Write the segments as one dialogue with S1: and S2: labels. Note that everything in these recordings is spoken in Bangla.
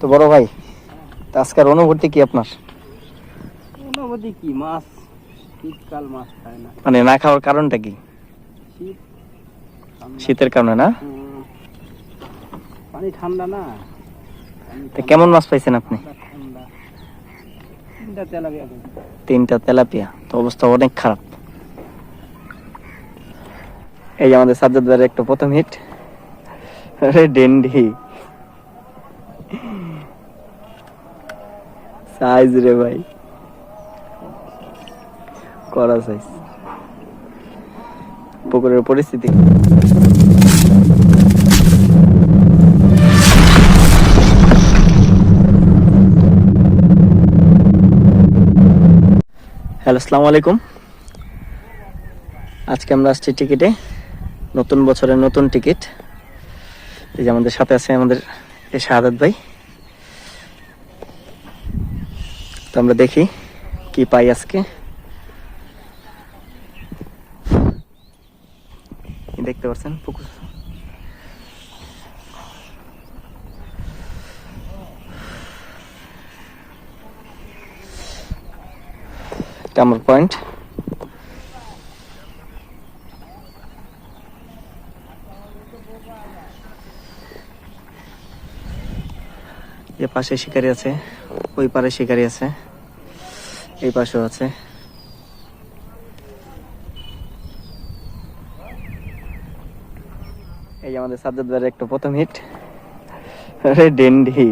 S1: তো বড় ভাই আজকের অনুভূতি কি আপনার?
S2: অনুভূতি কি মাছ শীতকাল মাছ খায় না।
S1: মানে না খাওয়ার কারণটা কি? শীতের কারণে না।
S2: পানি ঠান্ডা না।
S1: তো কেমন মাছ পাইছেন আপনি?
S2: তিনটা তেলাপিয়া
S1: তো অবস্থা অনেক খারাপ। এই আমাদের সাজ্জাদ একটা প্রথম হিট আরে ডেন্ডি। সাইজ রে ভাই। করা সাইজ। পুকুরের পরিস্থিতি। হ্যালো, আসসালামু আলাইকুম। আজকে আমরা আসছি টিকিটে। নতুন বছরের নতুন টিকিট। এই যে আমাদের সাথে আছে আমাদের এই শাহাদাত ভাই। তো আমরা দেখি কি পাই আজকে। দেখতে পাচ্ছেন পুকুর। আমার পয়েন্ট পাশে শিকারি আছে। ওই পারে শিকারি আছে। এই পাশেও আছে। এই আমাদের সাজ্জাদ একটা প্রথম হিট আরে ডেন্ডি।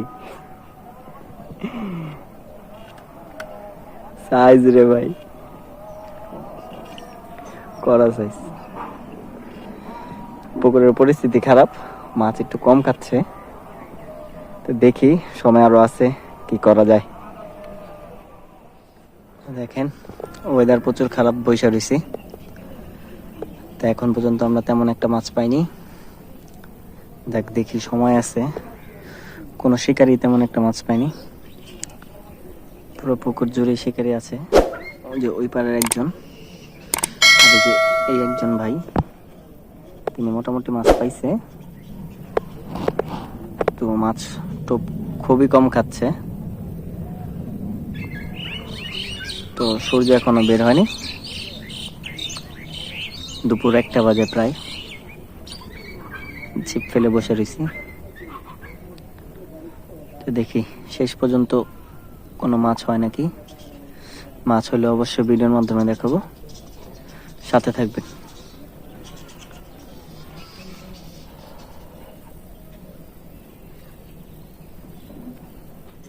S1: সাইজ রে ভাই। করা সাইজ পুকুরের পরিস্থিতি খারাপ, মাছ একটু কম খাচ্ছে। তো দেখি, সময় আরও আছে। কি করা যায়? দেখেন ওয়েদার প্রচুর খারাপ বৈশা রয়েছি তো এখন পর্যন্ত আমরা তেমন একটা মাছ পাইনি। দেখ, দেখি, সময় আছে। কোনো শিকারি তেমন একটা মাছ পাইনি। পুরো পুকুর জুড়ে শিকারি আছে। ওই যে ওই পারের একজন। যে এই একজন ভাই, তিনি মোটামুটি মাছ পাইছে। তো মাছ তো খুবই কম খাচ্ছে। তো সূর্য এখনও বের হয়নি। দুপুর একটা বাজে প্রায়। ছিপ ফেলে বসে রয়েছি তো দেখি, শেষ পর্যন্ত কোনো মাছ হয় নাকি? মাছ হলে অবশ্যই ভিডিওর মাধ্যমে দেখাবো। সাথে থাকবেন।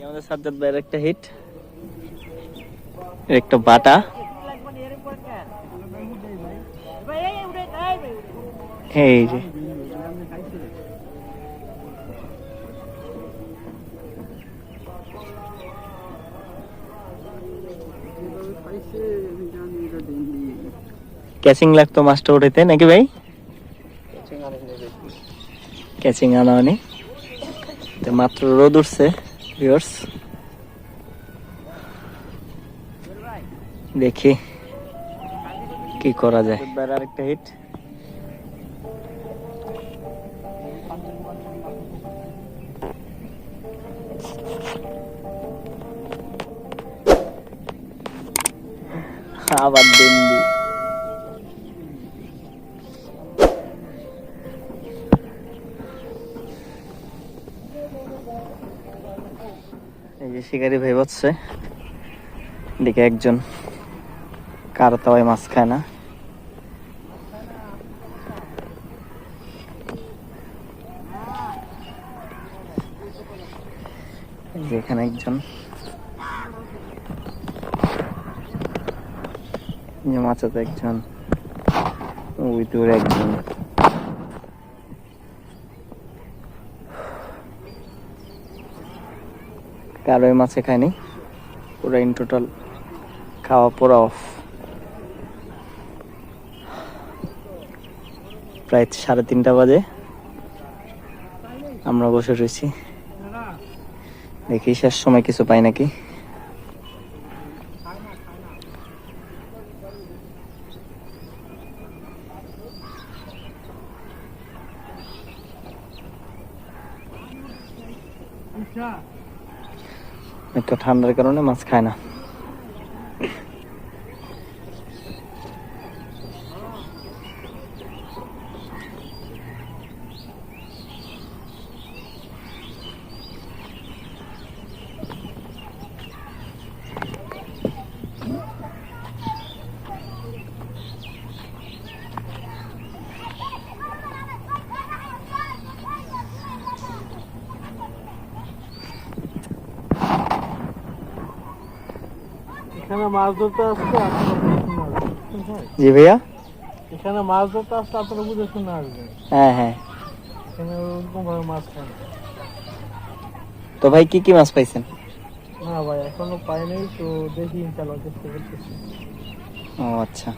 S1: আমাদের সাজ্জাদ ভাইয়ের একটা হিট একটা বাটা। এই যে। ক্যাচিং লাগতো মাছটা উঠাইতে নাকি ভাই? ক্যাচিং আনা তো মাত্র রোদ উঠছে ভিউয়ার্স দেখি কি করা যায়। আরেকটা হিট আবার দিল্লি এই যে শিকারি ভাই হচ্ছে এদিকে একজন। কারও তাওয়ায় মাছ খায় না এখানে একজন। এই যে মাছ আছে একজন। ওই দূরে একজন। কারোই মাছে খায়নি। পুরো ইন টোটাল খাওয়া, পুরো অফ প্রায় সাড়ে তিনটা বাজে। আমরা বসে রয়েছি। দেখি শেষ সময় কিছু পাই নাকি। একটু ঠান্ডার কারণে মাছ খায় না।
S2: এখানে মাছ ধরতে আসতে।
S1: জি ভাইয়া?
S2: এখানে মাছ ধরতে আসতে আপনারা বুঝে শুনে আসবেন।
S1: হ্যাঁ হ্যাঁ।
S2: এখানে ওরকম ভাবে মাছ খায় না।
S1: তো ভাই কি কি মাছ পাইছেন?
S2: না ভাই এখনও পাই নাই তো দেখি ইনশাল্লাহ চেষ্টা করতেছি।
S1: ও আচ্ছা।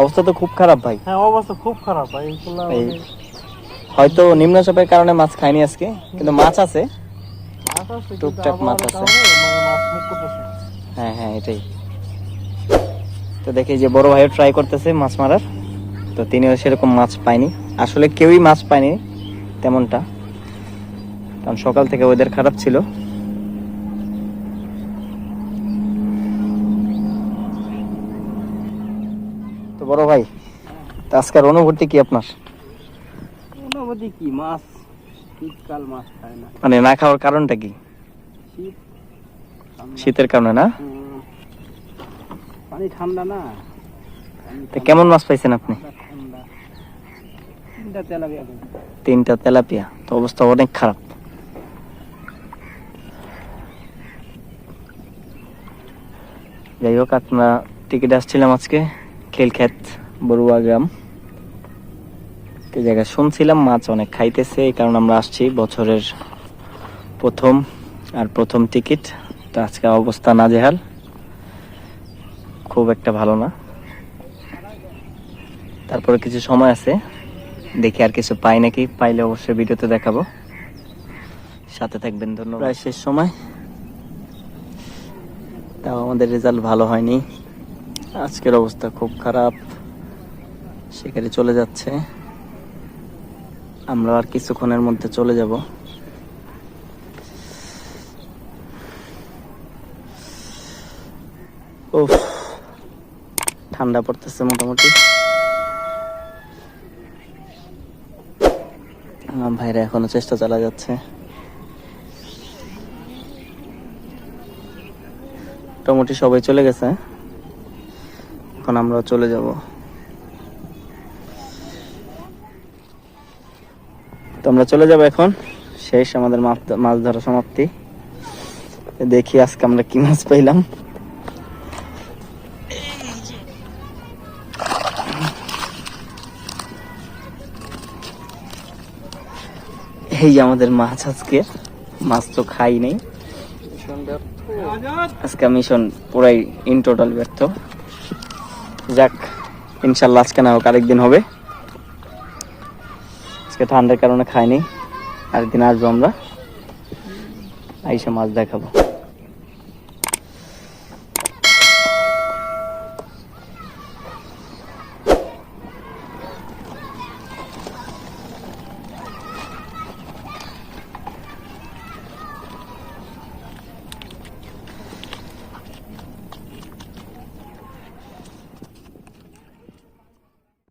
S1: অবস্থা তো খুব খারাপ ভাই।
S2: হ্যাঁ অবস্থা খুব খারাপ ভাই মানে
S1: হয়তো নিম্নচাপের কারণে মাছ খায়নি আজকে কিন্তু মাছ আছে। টুকটাক মাছ আছে।
S2: মানে
S1: হ্যাঁ হ্যাঁ এটাই। তো দেখি যে বড় ভাইও ট্রাই করতেছে মাছ মারার। তো তিনিও সেরকম মাছ পায়নি। আসলে কেউই মাছ পায়নি তেমনটা। কারণ সকাল থেকে ওদের খারাপ ছিল। তো বড় ভাই তো আজকের অনুভূতি কি আপনার?
S2: অনুভূতি কি? মাছ শীতকাল মাছ খায় না।
S1: মানে না খাওয়ার কারণটা কি? শীতের কারণে না।
S2: পানি ঠান্ডা না।
S1: তো কেমন মাছ পাইছেন আপনি?
S2: তিনটা তেলাপিয়া
S1: তিনটা তেলাপিয়া তো অবস্থা অনেক খারাপ। যাই হোক আপনারা টিকিট আসছিলাম আজকে খেলখ্যাত বড়ুয়া গ্রাম। তো জায়গায় শুনছিলাম মাছ অনেক খাইতেছে এই কারণে আমরা আসছি বছরের প্রথম আর প্রথম টিকিট তো আজকে অবস্থা নাজেহাল। খুব একটা ভালো না। তারপরে কিছু সময় আছে, দেখি আর কিছু পাই নাকি, পাইলে অবশ্যই ভিডিওতে দেখাবো। সাথে থাকবেন, ধন্যবাদ। প্রায় শেষ সময়। তাও আমাদের রেজাল্ট ভালো হয়নি। আজকের অবস্থা খুব খারাপ। সেখানে চলে যাচ্ছে। আমরা আর কিছুক্ষণের মধ্যে চলে যাব। উফ। ঠান্ডা পড়তেছে মোটামুটি। ভাইরা এখনও চেষ্টা চালা যাচ্ছে। মোটামুটি সবাই চলে গেছে। এখন আমরা চলে যাব। তো আমরা চলে যাব এখন। শেষ আমাদের মাছ- ধরা সমাপ্তি। দেখি আজকে আমরা কি মাছ পাইলাম। এই আমাদের মাছ আজকে। মাছ তো খাই নেই। আজকে মিশন পুরাই ইন টোটাল ব্যর্থ। যাক, ইনশাল্লাহ আজকে না হোক আরেকদিন হবে। আজকে ঠান্ডার কারণে খাইনি আরেকদিন আসব আমরা। আইসা মাছ দেখাবো।